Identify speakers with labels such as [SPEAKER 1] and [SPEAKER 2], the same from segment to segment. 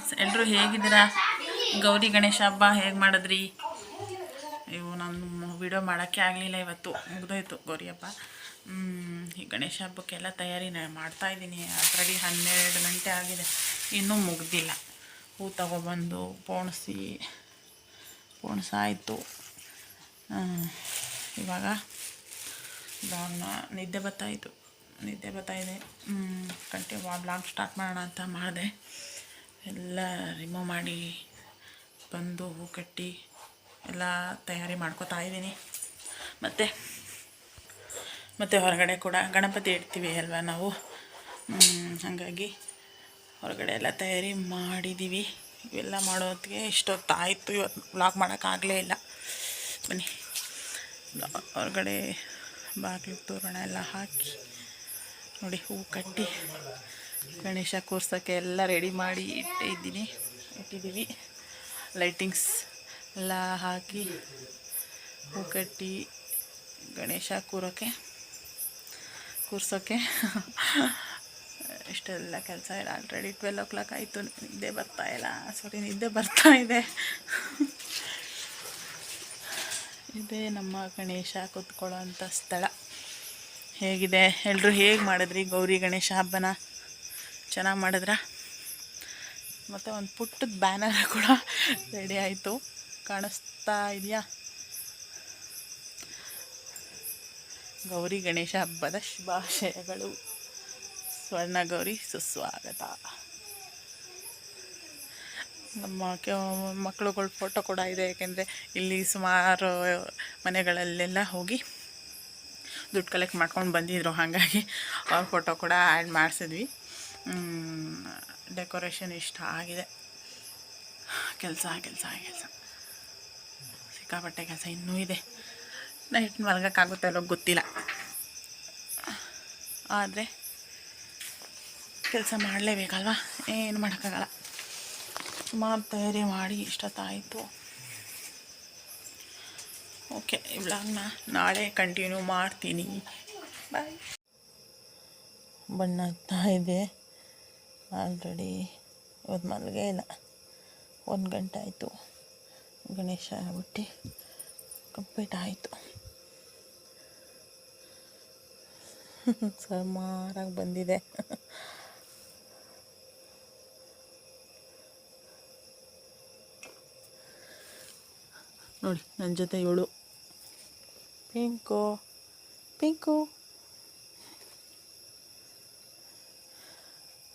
[SPEAKER 1] Friends ಎಲ್ಲರೂ ಹೇಗಿದ್ದೀರಾ? ಗೌರಿ ಗಣೇಶ ಹಬ್ಬ ಹೇಗೆ ಮಾಡಿದ್ರಿ? ಇವು ನಾನು ವಿಡಿಯೋ ಮಾಡೋಕ್ಕೆ ಆಗಲಿಲ್ಲ ಇವತ್ತು. ಮುಗಿದೋಯ್ತು ಗೌರಿ ಹಬ್ಬ. ಈ ಗಣೇಶ ಹಬ್ಬಕ್ಕೆಲ್ಲ ತಯಾರಿ ಮಾಡ್ತಾಯಿದ್ದೀನಿ ಆಲ್ರೆಡಿ ಹನ್ನೆರಡು ಗಂಟೆ ಆಗಿದೆ. ಇನ್ನೂ ಮುಗ್ದಿಲ್ಲ. ಹೂ ತಗೊಬಂದು ಪೋಣಿಸಿ ಪೋಣಿಸಾಯಿತು ಇವಾಗ ಬ್ಲಾಗ್ನ ನಿದ್ದೆ ಬರ್ತಾಯಿತ್ತು ನಿದ್ದೆ ಬರ್ತಾಯಿದೆ ಕಂಟಿನ್ಯೂ ಬ್ಲಾಗ್ ಸ್ಟಾರ್ಟ್ ಮಾಡೋಣ ಅಂತ ಮಾಡಿದೆ. ಎಲ್ಲ ರಿಮೂವ್ ಮಾಡಿ ಬಂದು ಹೂ ಕಟ್ಟಿ ಎಲ್ಲ ತಯಾರಿ ಮಾಡ್ಕೋತಾ ಇದ್ದೀನಿ. ಮತ್ತು ಮತ್ತು ಹೊರಗಡೆ ಕೂಡ ಗಣಪತಿ ಇಡ್ತೀವಿ ಅಲ್ವಾ ನಾವು? ಹಾಗಾಗಿ ಹೊರಗಡೆ ಎಲ್ಲ ತಯಾರಿ ಮಾಡಿದ್ದೀವಿ ಇವೆಲ್ಲ ಮಾಡೋದಕ್ಕೆ ಇಷ್ಟೊತ್ತಾಯಿತು ಇವತ್ತು ಬ್ಲಾಗ್ ಮಾಡೋಕ್ಕಾಗಲೇ ಇಲ್ಲ. ಬನ್ನಿ, ಹೊರಗಡೆ ಬಾಗಿಲು ತೋರಣ ಎಲ್ಲ ಹಾಕಿ ನೋಡಿ, ಹೂ ಕಟ್ಟಿ ಗಣೇಶ ಕೂರ್ಸೋಕ್ಕೆ ಎಲ್ಲ ರೆಡಿ ಮಾಡಿ ಇಟ್ಟಿದ್ದೀನಿ ಇಟ್ಟಿದ್ದೀವಿ. ಲೈಟಿಂಗ್ಸ್ ಎಲ್ಲ ಹಾಕಿ ಹೂ ಕಟ್ಟಿ ಗಣೇಶ ಕೂರೋಕ್ಕೆ ಕೂರ್ಸೋಕ್ಕೆ ಇಷ್ಟೆಲ್ಲ ಕೆಲಸ ಇಲ್ಲ. ಆಲ್ರೆಡಿ ಟ್ವೆಲ್ ಓ ಕ್ಲಾಕ್ ಆಯಿತು. ನಿದ್ದೆ ಬರ್ತಾ ಇಲ್ಲ. ಸಾರಿ ನಿದ್ದೆ ಬರ್ತಾ ಇದೆ. ಇದೇ ನಮ್ಮ ಗಣೇಶ ಕೂತ್ಕೊಳ್ಳೋ ಅಂಥ ಸ್ಥಳ. ಹೇಗಿದೆ? ಎಲ್ಲರೂ ಹೇಗೆ ಮಾಡಿದ್ರಿ ಗೌರಿ ಗಣೇಶ ಹಬ್ಬನ? ಚೆನ್ನಾಗಿ ಮಾಡಿದ್ರಾ? ಮತ್ತು ಒಂದು ಪುಟ್ಟದ ಬ್ಯಾನರ್ ಕೂಡ ರೆಡಿ ಆಯಿತು. ಕಾಣಿಸ್ತಾ ಇದೆಯಾ? ಗೌರಿ ಗಣೇಶ ಹಬ್ಬದ ಶುಭಾಶಯಗಳು. ಸ್ವರ್ಣ ಗೌರಿ ಸುಸ್ವಾಗತ. ನಮ್ಮ ಮಕ್ಕಳುಗಳ ಫೋಟೋ ಕೂಡ ಇದೆ, ಯಾಕೆಂದರೆ ಇಲ್ಲಿ ಸುಮಾರು ಮನೆಗಳಲ್ಲೆಲ್ಲ ಹೋಗಿ ದುಡ್ಡು ಕಲೆಕ್ಟ್ ಮಾಡ್ಕೊಂಡು ಬಂದಿದ್ರು. ಹಾಗಾಗಿ ಅವ್ರ ಫೋಟೋ ಕೂಡ ಆ್ಯಡ್ ಮಾಡಿಸಿದ್ವಿ. ಡೆಕೋರೇಷನ್ ಇಷ್ಟ ಆಗಿದೆ. ಕೆಲಸ ಕೆಲಸ ಕೆಲಸ. ಸಿಕ್ಕಾಪಟ್ಟೆ ಕೆಲಸ ಇನ್ನೂ ಇದೆ. ನೈಟ್ ಮಲಗೋಕ್ಕಾಗುತ್ತೆ ಅಲ್ಲೋ ಗೊತ್ತಿಲ್ಲ. ಆದರೆ ಕೆಲಸ ಮಾಡಲೇಬೇಕಲ್ವಾ? ಏನು ಮಾಡೋಕ್ಕಾಗಲ್ಲ. ಸುಮಾರು ತಯಾರಿ ಮಾಡಿ ಇಷ್ಟೊತ್ತಾಯಿತು. ಓಕೆ, ಈ ವ್ಲಾಗ್ನ ನಾಳೆ ಕಂಟಿನ್ಯೂ ಮಾಡ್ತೀನಿ. ಬಾಯ್ ಬಣ್ಣ ಇದೆ. ಆಲ್ರೆಡಿ ಇವತ್ತು ಮಲಗೇ ಇಲ್ಲ ಒಂದು ಗಂಟೆ ಆಯಿತು. ಗಣೇಶ ಬಿಟ್ಟು ಕಂಪ್ಲೀಟ್ ಆಯಿತು. ಸುಮಾರಾಗಿ ಬಂದಿದೆ. ನೋಡಿ ನನ್ನ ಜೊತೆ ಏಳು. ಪಿಂಕು ಪಿಂಕು.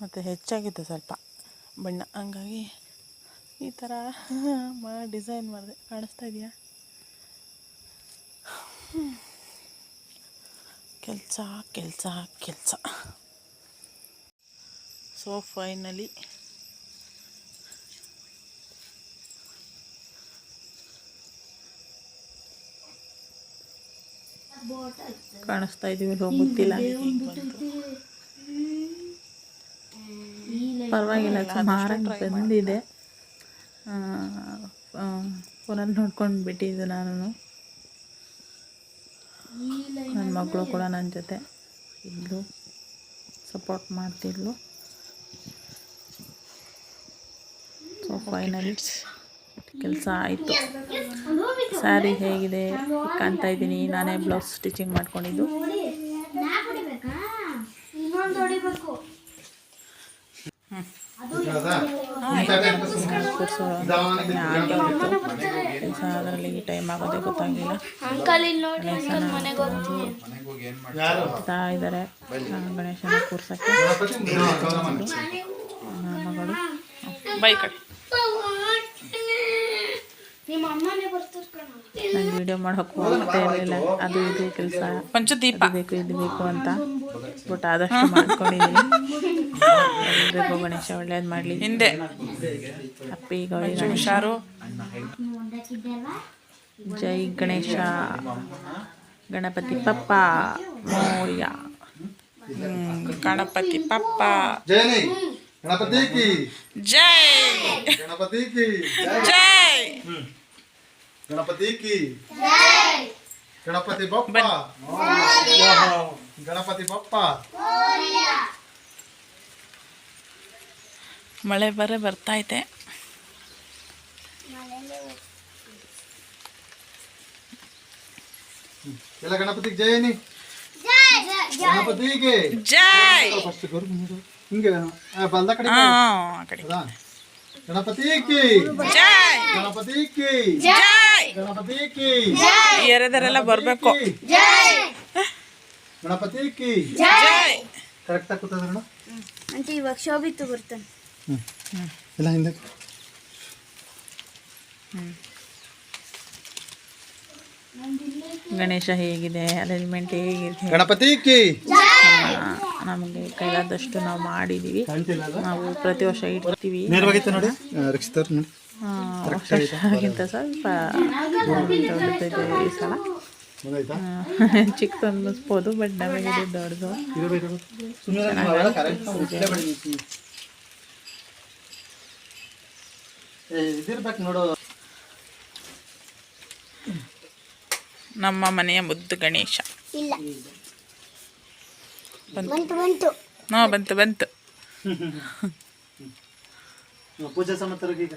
[SPEAKER 1] ಮತ್ತು ಹೆಚ್ಚಾಗಿತ್ತು ಸ್ವಲ್ಪ ಬಣ್ಣ. ಹಂಗಾಗಿ ಈ ಥರ ಮಾ ಡಿಸೈನ್ ಮಾಡಿದೆ. ಕಾಣಿಸ್ತಾ ಇದೆಯಾ? ಕೆಲಸ ಕೆಲಸ ಕೆಲಸ. ಸೊ ಫೈನಲಿ ಕಾಣಿಸ್ತಾ ಇದೀವಿ ಗೊತ್ತಿಲ್ಲ. ಪರವಾಗಿಲ್ಲ ಸುಮಾರಾಗಿ ಬಂದಿದೆ. ಫೋನಲ್ಲಿ ನೋಡ್ಕೊಂಡು ಬಿಟ್ಟಿದ್ದು ನಾನು ನನ್ನ ಮಗಳು ಕೂಡ ನನ್ನ ಜೊತೆ ಇದ್ಲು ಸಪೋರ್ಟ್ ಮಾಡ್ತಿದ್ಲು. ಸೊ ಫೈನಲ್ಸ್ ಕೆಲಸ ಆಯಿತು. ಸ್ಯಾರಿ ಹೇಗಿದೆ? ಕಾಣ್ತಾ ಇದ್ದೀನಿ. ನಾನೇ ಬ್ಲೌಸ್ ಸ್ಟಿಚಿಂಗ್ ಮಾಡ್ಕೊಂಡಿದ್ದು. ಕೂರ್ಸೋ ಕೆಲಸ ಅದರಲ್ಲಿ ಟೈಮ್ ಆಗೋದೇ ಗೊತ್ತಾಗಿಲ್ಲ.
[SPEAKER 2] ಅಂಕಲ್ ಇಲ್ಲಿ ನೋಡಿ ಅಂಕಲ್ ಮನೆಗೆ ಹೋಗ್ತೀವಿ
[SPEAKER 1] ಹೋಗ್ತಾ ಇದ್ದಾರೆ ಗಣೇಶನ ಕೂರ್ಸಕ್ಕೆ. ಮಗಳು. ಬೈ ಕಡೆ
[SPEAKER 2] ನಿಮ್ಮ ಅಮ್ಮನೇ
[SPEAKER 1] ನಂಗೆ ವಿಡಿಯೋ ಮಾಡೋಕ್ಕೂ ಆಗ್ತಾ ಇರಲಿಲ್ಲ. ಅದು ಇದು ಕೆಲಸ. ಪಂಚದೀಪ. ಬೇಕು ಇದು ಬೇಕು ಅಂತ. ಬಟ್ ಆದಷ್ಟು ಮಾಡ್ಕೊಂಡಿದ್ದೀನಿ ಗಣೇಶ ಒಳ್ಳೇದು ಮಾಡಲಿ. ಹಿಂದೆ. ಅಪ್ಪಿ ಗೌರಿ ಹುಷಾರು ಜೈ ಗಣೇಶ. ಗಣಪತಿ ಪಪ್ಪ ಮೋಯ ಗಣಪತಿ ಪಪ್ಪ.
[SPEAKER 3] ಗಣಪತಿ ಜೈ.
[SPEAKER 1] ಜೈ.
[SPEAKER 3] Ganapati ki.
[SPEAKER 1] Jai.
[SPEAKER 3] Ganapati bappa. Moriya. Ganapati bappa. Moriya.
[SPEAKER 1] Malay bare bertai
[SPEAKER 3] teh. Kela ganapati jai
[SPEAKER 1] ni.
[SPEAKER 3] Jai. Ganapati ki. Jai. Ingat, ah, balda
[SPEAKER 1] kerja. Ah, kerja.
[SPEAKER 3] Kenapa tiki?
[SPEAKER 1] Jai.
[SPEAKER 3] Kenapa
[SPEAKER 1] tiki? Jai.
[SPEAKER 3] ಗಣಪತಿಗೆ
[SPEAKER 1] ಎರೆದರೆಲ್ಲ ಬರಬೇಕು.
[SPEAKER 3] Correct ಆಗಿ ಕೂತದ ನೋಡು
[SPEAKER 2] ಅಂತ ಇವಾಗ ಶೋಭಿತ್ತು ಬರ್ತಾನೆ
[SPEAKER 3] ಇಲ್ಲ ಹಿಂದೆ.
[SPEAKER 1] ಗಣೇಶ ಹೇಗಿದೆ ಅರೇಂಜ್ಮೆಂಟ್ ಹೇಗಿದೆ
[SPEAKER 3] ಗಣಪತಿ
[SPEAKER 1] ನಮಗೆ ಕೈಲಾದಷ್ಟು ನಾವು
[SPEAKER 3] ಮಾಡಿದೀವಿ.
[SPEAKER 1] ನಾವು ಪ್ರತಿ ವರ್ಷ ಇಡ್ತೀವಿ.
[SPEAKER 3] ನೋಡಿ.
[SPEAKER 1] ವರ್ಷಕ್ಕಿಂತ ಸ್ವಲ್ಪ ದೊಡ್ಡದಿದೆ ಈ ಸಲ ಚಿಕ್ಕದು ಅನ್ನಿಸ್ಬೋದು ಬಟ್ ನಮಗೆ ಇದು ದೊಡ್ಡದು.
[SPEAKER 3] ಇರಬೇಕು ಸುಮ್ಮನೆ ಕರೆಕ್ಟ್ ಇದಿರ್ಬೇಕು ನೋಡು
[SPEAKER 1] ನಮ್ಮ ಮನೆಯ ಮುದ್ದು ಗಣೇಶ.
[SPEAKER 2] ಇಲ್ಲ.
[SPEAKER 1] ಬಂತು.
[SPEAKER 2] ಬಂತು ಬಂತು.
[SPEAKER 1] ಬಂತು ಬಂತು.
[SPEAKER 3] ಪೂಜಾ ಸಮತರಿಗೆ ಈಗ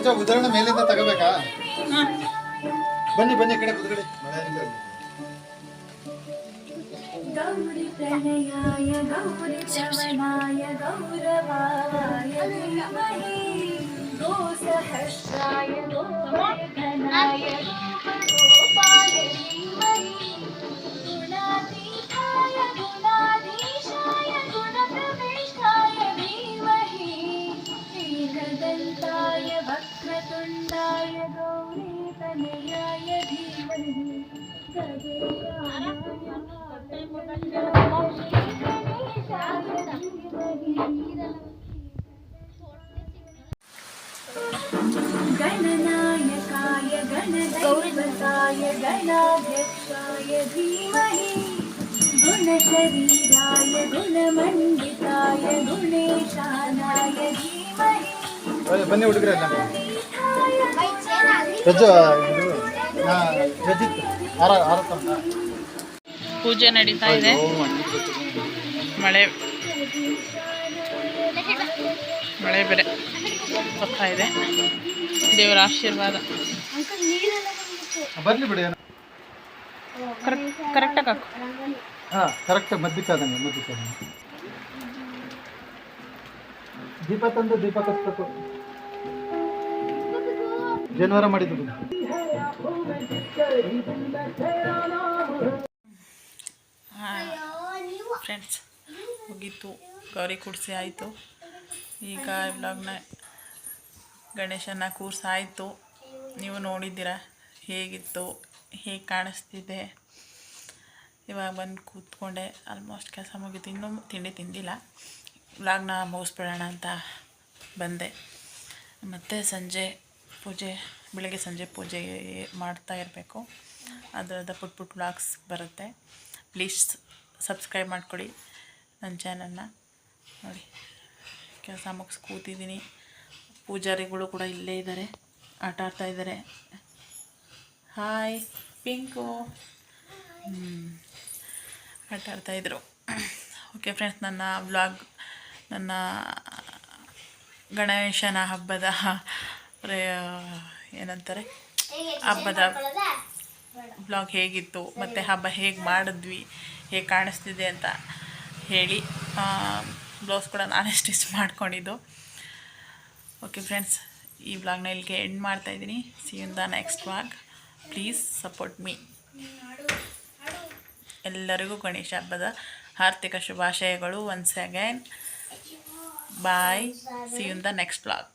[SPEAKER 3] ರೋಜಾ ಉದಾಹರಣೆ ಮೇಲಿಂದ ತಗೋಬೇಕಾ ಬನ್ನಿ ಬನ್ನಿ ಈ ಕಡೆ ಕುದ್ಗಡೆ ಮಳೆ ಹರಿತಾ ಇದೆ.
[SPEAKER 4] ಗೌರಿ ಪ್ರಣಯಾಯ ಗೌರಿ ಶ್ರವಣಾಯ ಗೌರವಾಯ ಧೀಮಹಿ ಗೋ ಸಹಸ್ರಾಯ ಗೋವರ್ಧನಾಯ ಗೋಪಾಯ गणनायकाय गणदैवताय गणाध्यक्षाय धीमहि गुणशरीराय गुणमण्डिताय गुणेशानाय धीमहि
[SPEAKER 3] ಬನ್ನಿ, ಬನ್ನಿ ಹುಡುಗರೆ ಎಲ್ಲ
[SPEAKER 4] गणेशाय
[SPEAKER 3] ರಜ್ಜು ಇದು ನಾ ರಜಿತ್ ಆರ ಆರತ್ತಮ್ಮ
[SPEAKER 1] ಪೂಜೆ ನಡೀತಾ ಇದೆ. ಮಳೆ ಮಳೆ ಬೇರೆ ಬರ್ತಾ ಇದೆ. ದೇವರ ಆಶೀರ್ವಾದ.
[SPEAKER 3] ಬರ್ಲಿ ಬಿಡಿ.
[SPEAKER 1] ಕರೆಕ್ಟ್ ಕರೆಕ್ಟಾಗಿ ಹಾಕು.
[SPEAKER 3] ಹಾ ಕರೆಕ್ಟಾಗಿ ಮಧ್ಯಕ್ಕಾದಂಗೆ ಮಧ್ಯಕ್ಕಾದಂಗೆ ದೀಪ ತಂದು ದೀಪ ಕಟ್ಬೇಕು. ಜನವರ ಮಾಡಿದ್ದು.
[SPEAKER 1] ಫ್ರೆಂಡ್ಸ್ ಮುಗೀತು. ಗೌರಿ ಕೂಡಿಸಿ ಆಯಿತು. ಈಗ ವ್ಲಾಗ್ನ ಗಣೇಶನ ಕೂರ್ಸಿ ಆಯಿತು ನೀವು ನೋಡಿದ್ದೀರಾ? ಹೇಗಿತ್ತು? ಹೇಗೆ ಕಾಣಿಸ್ತಿದೆ? ಇವಾಗ ಬಂದು ಕೂತ್ಕೊಂಡೆ. ಆಲ್ಮೋಸ್ಟ್ ಕೆಲಸ ಮುಗೀತು. ಇನ್ನೂ ತಿಂಡಿ ತಿಂದಿಲ್ಲ. ವ್ಲಾಗ್ನ ಮುಗಿಸ್ಬಿಡೋಣ ಅಂತ ಬಂದೆ. ಮತ್ತು ಸಂಜೆ ಪೂಜೆ, ಬೆಳಗ್ಗೆ ಸಂಜೆ ಪೂಜೆ ಮಾಡ್ತಾ ಇರಬೇಕು. ಅದರದ ಪುಟ್ ಪುಟ್ ವ್ಲಾಗ್ಸ್ ಬರುತ್ತೆ. ಪ್ಲೀಸ್ ಸಬ್ಸ್ಕ್ರೈಬ್ ಮಾಡ್ಕೊಳ್ಳಿ ನನ್ನ ಚಾನಲ್ನ. ನೋಡಿ ಕೆಲಸ ಮುಗಿಸ್ ಕೂತಿದ್ದೀನಿ. ಪೂಜಾರಿಗಳು ಕೂಡ ಇಲ್ಲೇ ಇದ್ದಾರೆ. ಆಟ ಆಡ್ತಾ ಇದ್ದಾರೆ. ಹಾಯ್ ಪಿಂಕು. ಆಟ ಆಡ್ತಾಯಿದ್ರು ಓಕೆ ಫ್ರೆಂಡ್ಸ್ ನನ್ನ ಬ್ಲಾಗ್ ನನ್ನ ಗಣೇಶನ ಹಬ್ಬದ ಏನಂತಾರೆ? ಹಬ್ಬದ ಬ್ಲಾಗ್ ಹೇಗಿತ್ತು? ಮತ್ತು ಹಬ್ಬ ಹೇಗೆ ಮಾಡಿದ್ವಿ? ಹೇಗೆ ಕಾಣಿಸ್ತಿದೆ ಅಂತ ಹೇಳಿ ಬ್ಲೌಸ್ ಕೂಡ ನಾನೇ ಸ್ಟಿಚ್ ಮಾಡ್ಕೊಂಡಿದ್ದು. ಓಕೆ ಫ್ರೆಂಡ್ಸ್ ಈ ಬ್ಲಾಗ್ನ ಇಲ್ಲಿಗೆ ಎಂಡ್ ಮಾಡ್ತಾಯಿದ್ದೀನಿ see in the next blog please support me ಎಲ್ಲರಿಗೂ ಗಣೇಶ ಹಬ್ಬದ ಆರ್ಥಿಕ ಶುಭಾಶಯಗಳು once again bye see in the next blog